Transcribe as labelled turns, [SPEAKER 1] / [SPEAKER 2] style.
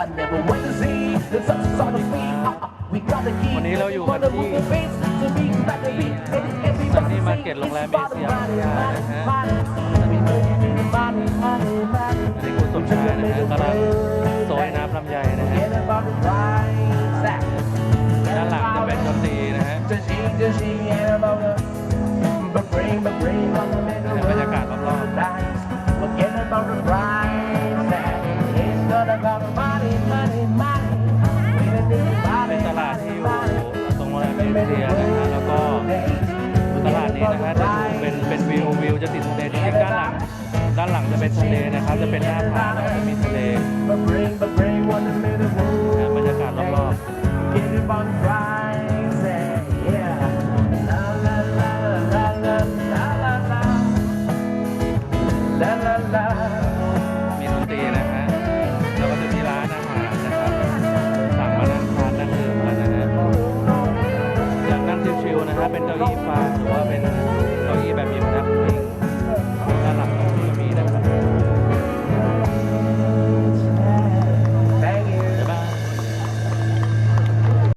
[SPEAKER 1] วันนี้เราอยู่กันที่
[SPEAKER 2] ซันนี่มาเก็ตโรงแรมเอเชียพัทยานะฮะ
[SPEAKER 1] อันนี้คุณสมชายนะฮะกำลังโซยน้ำลำไยนะฮะด้านหลังจะเป็นดนตรีนะฮะบรรยากาศรอบ
[SPEAKER 2] Forget about the
[SPEAKER 1] เอเชียนะฮะแล้วก็ตลาดนี้นะฮะจะอยู่เป็นเป็นวิววิวจะติดทะเลจริงๆด้านหลัง ด้านหลังจะเป็นทะเลนะครับ จะเป็นหน้าผาแล้วก็จะมีทะเล
[SPEAKER 2] But bring, but bring one a minute
[SPEAKER 1] นะบรรยากาศรอบ
[SPEAKER 2] Get it on the price tag. Yeah. La la la la la la la la. La la la.
[SPEAKER 1] ๆมีดนตรีนะ เป็นเก้าอี้ฟ้าหรือว่าเป็นเก้าอี้แบบนี้นะครับ